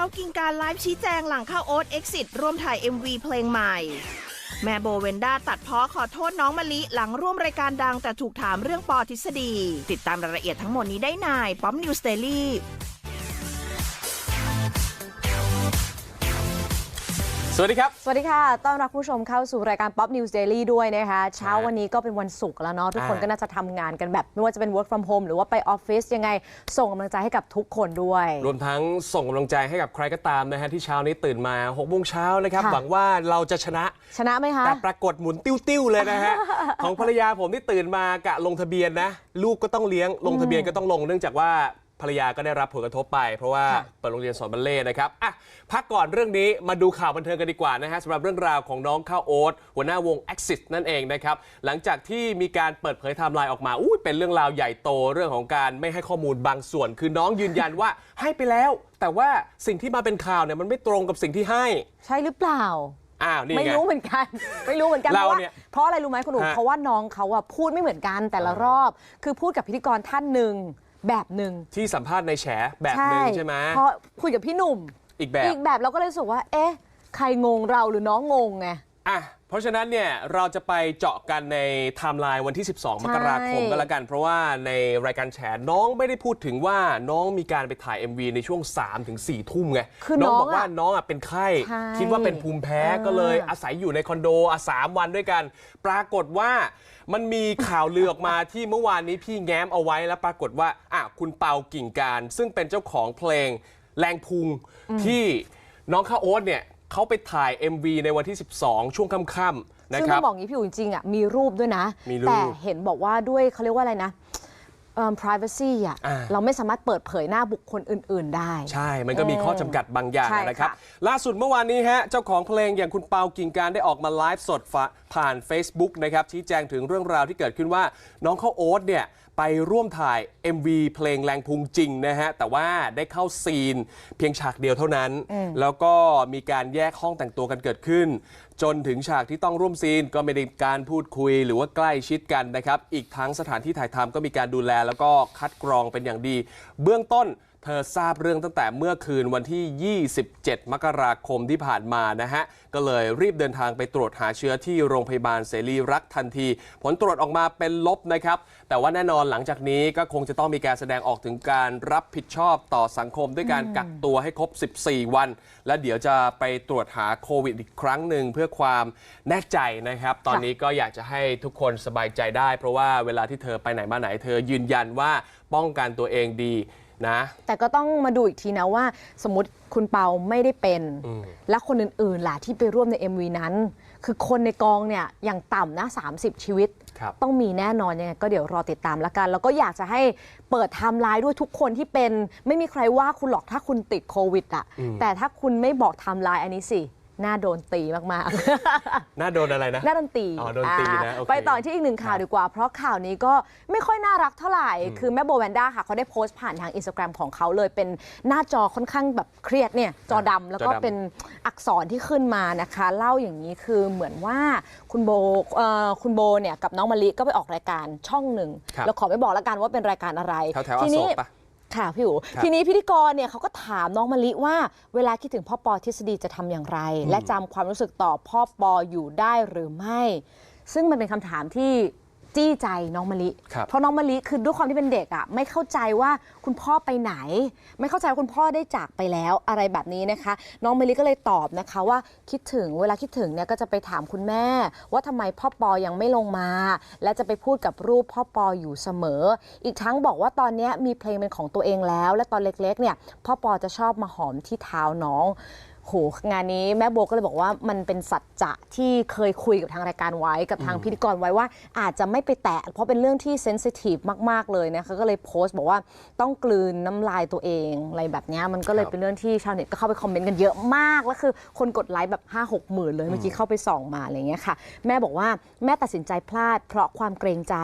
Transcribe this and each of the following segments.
ากิงการไลฟ์ชี้แจงหลังเข้าโอ๊ตเอ็กซิร่วมถ่าย MV เพลงใหม่ แม่โบเวนด้าตัดพ้อขอโทษน้องมะลิหลังร่วมรายการดังแต่ถูกถามเรื่องปอทฤษฎี ติดตามรายละเอียดทั้งหมดนี้ได้ในป๊อมนิวสเตอรี่ สวัสดีครับ สวัสดีค่ะ ต้อนรับผู้ชมเข้าสู่รายการ Pop News Daily ด้วยนะคะ เช้าครับวันนี้ก็เป็นวันศุกร์แล้วเนาะ ทุกคนอ่าก็น่าจะทำงานกันแบบ ไม่ว่าจะเป็น work from home หรือว่าไปออฟฟิศยังไง ส่งกำลังใจให้กับทุกคนด้วย รวมทั้งส่งกำลังใจให้กับใครก็ตามนะฮะที่เช้านี้ตื่นมา6โมงเช้านะครับ ค่ะ หวังว่าเราจะชนะ ชนะไหมคะ แต่ปรากฏหมุนติ้วๆเลยนะฮะ ของภรรยาผมที่ตื่นมากะลงทะเบียนนะ ลูกก็ต้องเลี้ยงลงทะเบียนก็ต้องลงเนื่องจากว่า ภรรยาก็ได้รับผลกระทบไป เพราะว่าค่ะเปิดโรงเรียนสอนบัลเล่ต์นะครับอะพักก่อนเรื่องนี้มาดูข่าวบันเทิงกันดีกว่านะฮะสำหรับเรื่องราวของน้องข้าวโอ๊ตหัวหน้าวง Axis นั่นเองนะครับหลังจากที่มีการเปิดเผยไทม์ไลน์ออกมาอุ้ยเป็นเรื่องราวใหญ่โตเรื่องของการไม่ให้ข้อมูลบางส่วน คือน้องยืนยันว่าให้ไปแล้ว แต่ว่าสิ่งที่มาเป็นข่าวเนี่ยมันไม่ตรงกับสิ่งที่ให้ ใช่หรือเปล่าอ้าวนี่ไม่ไง รู้เหมือนกัน ไม่รู้เหมือนกันเพเราราะว่าเนี่ยเพราะอะไรรู้ไหมคุณหนุ่มฮะเพราะว่าน้องเขาอะพูดไม่เหมือนกันแต่ละรอบ คือพูดกับพิธีกรท่านหนึ่ง แบบหนึ่งที่สัมภาษณ์ในแฉแบบหนึ่งใช่ไหมเพราะคุยกับพี่หนุ่มอีกแบบอีกแบบเราก็เลยรู้สึกว่า เอ๊ะ ใครงงเราหรือน้องงงไงอะ เพราะฉะนั้นเนี่ยเราจะไปเจาะกันในไทม์ไลน์วันที่ 12 มกราคมก็แล้วกัน เพราะว่าในรายการแฉน้องไม่ได้พูดถึงว่าน้องมีการไปถ่าย MV ในช่วง3ถึง4ทุ่มไงคือน้องน้องบอกว่าอะน้องอะเป็นไข้ใช่คิดว่าเป็นภูมิแพ้เออก็เลยอาศัยอยู่ในคอนโดอะสามวันด้วยกัน ปรากฏว่ามันมีข่าวลือออกมาที่เมื่อวานนี้พี่แง้มเอาไว้แล้วปรากฏว่าอะคุณเปากิ่งการ ซึ่งเป็นเจ้าของเพลงแรงพุงที่น้องข้าวโอ๊ตเนี่ย เขาไปถ่าย MV ในวันที่ 12 ช่วงค่ำๆนะซึ่งครัต้อบ งบอกงี้พี่อุ๋ยจริงๆอะมีรูปด้วยนะ มีรูปแต่เห็นบอกว่าด้วยเขาเรียกว่าอะไรนะเอ่อ privacy อะอ่า เราไม่สามารถเปิดเผยหน้าบุคคลอื่น ๆ ได้ ใช่ มันก็มีข้อจำกัดบางอย่างใช่นะครับค่ะล่าสุดเมื่อวานนี้ฮะ เจ้าของเพลงอย่างคุณเปากิ่งการได้ออกมาไลฟ์สดฝาผ่าน Facebook นะครับ ชี้แจงถึงเรื่องราวที่เกิดขึ้นว่า น้องข้าวโอ๊ตเนี่ย ไปร่วมถ่าย MV เพลงแรงพุงจริงนะฮะ แต่ว่าได้เข้าซีนเพียงฉากเดียวเท่านั้น แล้วก็มีการแยกห้องแต่งตัวกันเกิดขึ้น จนถึงฉากที่ต้องร่วมซีนก็ไม่ได้การพูดคุยหรือว่าใกล้ชิดกันนะครับ อีกทั้งสถานที่ถ่ายทำก็มีการดูแล แล้วก็คัดกรองเป็นอย่างดี เบื้องต้นเธอทราบเรื่องตั้งแต่เมื่อคืนวันที่ 27 มกราคมที่ผ่านมานะฮะ ก็เลยรีบเดินทางไปตรวจหาเชื้อที่โรงพยาบาลเสรีรักษ์ทันที ผลตรวจออกมาเป็นลบนะครับ แต่ว่าแน่นอนหลังจากนี้ก็คงจะต้องมีการแสดงออกถึงการรับผิดชอบต่อสังคมด้วยการกักตัวให้ครบ 14 วัน และเดี๋ยวจะไปตรวจหาโควิดอีกครั้งหนึ่งเพื่อความแน่ใจนะครับ ตอนนี้ก็อยากจะให้ทุกคนสบายใจได้ เพราะว่าเวลาที่เธอไปไหนมาไหนเธอยืนยันว่าป้องกันตัวเองดี นะ แต่ก็ต้องมาดูอีกทีนะว่า สมมติคุณเปาไม่ได้เป็นและคนอื่นๆล่ะที่ไปร่วมใน MV นั้น คือคนในกองเนี่ยอย่างต่ำนะ 30 ชีวิต ครับ ต้องมีแน่นอนยังไงก็เดี๋ยวรอติดตามแล้วกัน แล้วก็อยากจะให้เปิดไทม์ไลน์ด้วยทุกคนที่เป็น ไม่มีใครว่าคุณหรอกถ้าคุณติดโควิดอะแต่ถ้าคุณไม่บอกไทม์ไลน์อันนี้สิ น่าโดนตีมากๆน่าโดนอะไรนะหน้าดนตรีอ๋อดนตรีนะโอเคไปต่อที่อีกหนึ่งข่าวดีกว่า เพราะข่าวนี้ก็ไม่ค่อยน่ารักเท่าไหร่ คือแม่โบแวนด้าค่ะเขาได้โพสต์ผ่านทางอินสตาแกรมของเขาเลยเป็นหน้าจอค่อนข้างแบบเครียดเนี่ยจอดำแล้วก็จอดำ เป็นอักษรที่ขึ้นมานะคะ เล่าอย่างนี้คือเหมือนว่าคุณโบเอ่อคุณโบเนี่ยกับน้องมะลิก็ไปออกรายการช่องหนึ่งครับแล้วขอไม่บอกแล้วกันว่าเป็นรายการอะไร แถวแถวๆอทีโศนี้กปะ ค่ะพี่อู๋ครับทีนี้พิธีกรเนี่ยเขาก็ถามน้องมะลิว่า เวลาคิดถึงพ่อปอทฤษฎีจะทำอย่างไร และจำความรู้สึกต่อพ่อปออยู่ได้หรือไม่ ซึ่งมันเป็นคำถามที่ จี้ใจน้องมะลิ ครับ เพราะน้องมะลิคือด้วยความที่เป็นเด็กอะไม่เข้าใจว่าคุณพ่อไปไหน ไม่เข้าใจว่าคุณพ่อได้จากไปแล้วอะไรแบบนี้นะคะ น้องมะลิก็เลยตอบนะคะว่าคิดถึงเวลาคิดถึงเนี่ยก็จะไปถามคุณแม่ ว่าทำไมพ่อปอยังไม่ลงมา และจะไปพูดกับรูปพ่อปออยู่เสมอ อีกทั้งบอกว่าตอนเนี้ยมีเพลงเป็นของตัวเองแล้ว และตอนเล็กๆเนี่ยพ่อปอจะชอบมาหอมที่เท้าน้อง โหงานนี้แม่โบก็เลยบอกว่ามันเป็นสัจจะที่เคยคุยกับทางรายการไว้กับทางพิธีกรไว้ว่า อาจจะไม่ไปแตะเพราะเป็นเรื่องที่เซนซิทีฟมาก ๆ เลยนะคะก็เลยโพสต์บอกว่าต้องกลืนน้ำลายตัวเองอะไรแบบเนี้ยมันก็เลยครับเป็นเรื่องที่ชาวเน็ตก็เข้าไปคอมเมนต์กันเยอะมากแล้วคือ คนกดไลค์แบบ5 6หมื่นเลยเมื่อกี้เข้าไปส่องมาอะไรเงี้ยค่ะ แม่บอกว่าแม่ตัดสินใจพลาด เพราะความเกรงใจ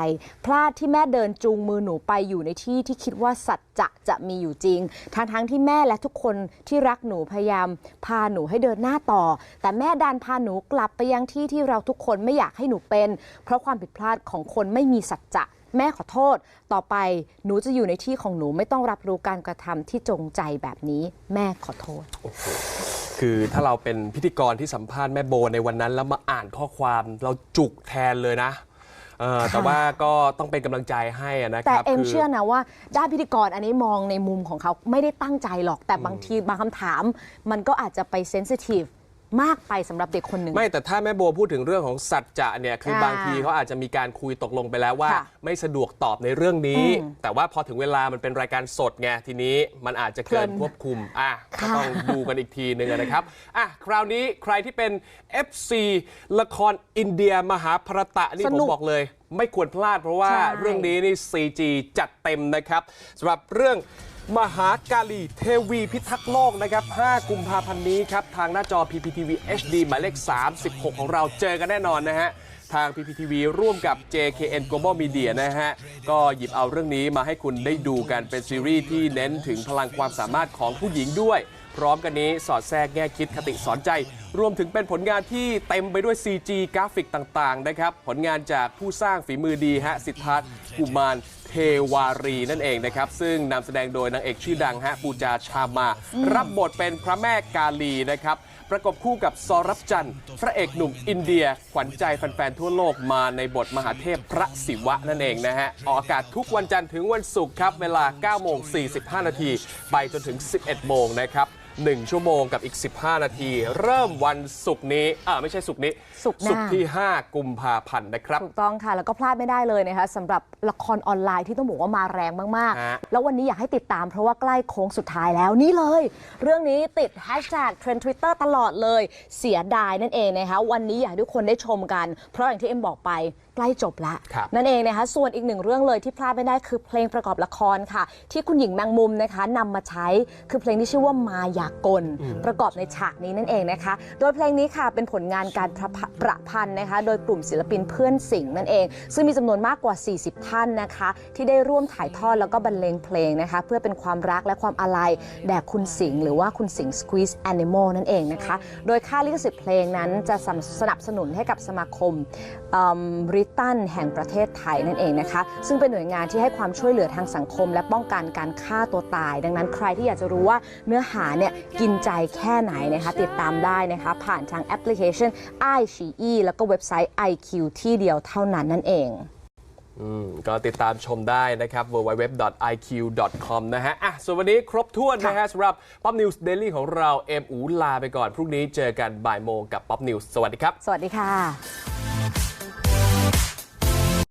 พลาดที่แม่เดินจูงมือหนูไปอยู่ในที่ที่คิดว่าสัจจะจะมีอยู่จริงทั้งทั้งๆที่แม่และทุกคนที่รักหนูพยายามพาาหนูให้เดินหน้าต่อ แต่แม่ดันพาหนูกลับไปยังที่ที่เราทุกคนไม่อยากให้หนูเป็น เพราะความผิดพลาดของคนไม่มีสัจจะแม่ขอโทษ ต่อไปหนูจะอยู่ในที่ของหนูไม่ต้องรับรู้การกระทำที่จงใจแบบนี้ แม่ขอโทษ คือถ้าเราเป็นพิธีกรที่สัมภาษณ์แม่โบในวันนั้นแล้วมาอ่านข้อความเราจุกแทนเลยนะ ออแต่ว่าก็ต้องเป็นกำลังใจให้อะนะคแต่รับเอ็มคื เชื่อนะว่าด้านพิธีกรอันนี้มองในมุมของเขาไม่ได้ตั้งใจหรอกแต่บางทีบางคำถาม มันก็อาจจะไปเซนซิทีฟ มากไปสำหรับเด็กคนหนึ่ง ไม่แต่ถ้าแม่โบพูดถึงเรื่องของสัจจะเนี่ยคืออ่าบางทีเขาอาจจะมีการคุยตกลงไปแล้วว่าค่ะไม่สะดวกตอบในเรื่องนี้อืมแต่ว่าพอถึงเวลามันเป็นรายการสดไงทีนี้มันอาจจะเกินเพลินควบคุมอะก็ค่ะต้องดูกันอีกทีหนึ่งนะครับอะคราวนี้ใครที่เป็น FC ละครอินเดียมหาภรตะนี่สผมนุกบอกเลย ไม่ควรพลาดเพราะว่าใช่เรื่องนี้นี่ CG จัดเต็มนะครับสำหรับเรื่อง มหากาลีเทวีพิทักษ์โลกนะครับ 5 กุมภาพันธ์นี้ครับ ทางหน้าจอ PPTV HD หมายเลข 36 ของเราเจอกันแน่นอนนะฮะ ทาง PPTV ร่วมกับ JKN Global Media นะฮะ ก็หยิบเอาเรื่องนี้มาให้คุณได้ดูกันเป็นซีรีส์ที่เน้นถึงพลังความสามารถของผู้หญิงด้วย พร้อมกันนี้สอดแทรกแง่คิดคติสอนใจ รวมถึงเป็นผลงานที่เต็มไปด้วย CG กราฟิกต่างๆนะครับ ผลงานจากผู้สร้างฝีมือดีฮะสิทธัตถ์กุมารเทวารีนั่นเองนะครับ ซึ่งนำแสดงโดยนางเอกชื่อดังฮะปูจาชามา รับบทเป็นพระแม่กาลีนะครับประกบคู่กับซอรับจันทร์พระเอกหนุ่มอินเดีย ขวัญใจแฟนๆทั่วโลกมาในบทมหาเทพพระศิวะนั่นเองนะฮะ ออกอากาศทุกวันจันทร์ถึงวันศุกร์ครับ เวลา9โมง45 นาทีไปจนถึง 11 โมงนะครับ 1 ชั่วโมงกับอีก 15 นาที เริ่มวันศุกร์นี้อ่าไม่ใช่ศุกร์นี้ศุกร์หน้าที่ 5 กุมภาพันธ์นะครับ ถูกต้องค่ะ แล้วก็พลาดไม่ได้เลยนะคะสำหรับละครออนไลน์ที่ต้องบอกว่ามาแรงมาก ฮะ ๆ แล้ววันนี้อยากให้ติดตามเพราะว่าใกล้โค้งสุดท้ายแล้วนี่เลย เรื่องนี้ติดแฮชแท็กเทรนด์ทวิตเตอร์ตลอดเลย เสียดายนั่นเองนะคะ วันนี้อยากให้ทุกคนได้ชมกัน เพราะอย่างที่เอ็มบอกไป ใกล้จบละครับนั่นเองนะคะส่วนอีกหนึ่งเรื่องเลยที่พลาดไม่ได้คือเพลงประกอบละครค่ะ ที่คุณหญิงแมงมุมนะคะนำมาใช้คือเพลงที่ชื่อว่ามายากล ประกอบในฉากนี้นั่นเองนะคะ โดยเพลงนี้ค่ะเป็นผลงานการประพประพันธ์นะคะ โดยกลุ่มศิลปินเพื่อนสิงห์นั่นเอง ซึ่งมีจำนวนมากกว่า 40 ท่านนะคะ ที่ได้ร่วมถ่ายทอดแล้วก็บรรเลงเพลงนะคะ เพื่อเป็นความรักและความอาลัยแด่คุณสิงห์หรือว่าคุณสิงห์ Squeeze Animal นั่นเองนะคะ โดยค่าลิขสิทธิ์เพลงนั้นจะสนับสนับสนุนให้กับสมาคมริตันแห่งประเทศไทยนั่นเองนะคะ ซึ่งเป็นหน่วยงานที่ให้ความช่วยเหลือทางสังคม และป้องกันการฆ่าตัวตาย ดังนั้นใครที่อยากจะรู้ว่าเนื้อหาเนี่ยกินใจแค่ไหนนะคะ ติดตามได้นะคะ ผ่านทางแอปพลิเคชัน i อ e แล้วก็เว็บไซต์ IQ ที่เดียวเท่านั้นนั่นเองอืมก็ติดตามชมได้นะครับ www.iq.com นะฮะอะส่วนวันนี้ครบถ้วนนะฮะสำหรับ Pop News Daily ของเรา เอ็มอูลาไปก่อน พรุ่งนี้เจอกันบ่ายโมงกับ Pop News สวัสดีครับ สวัสดีค่ะ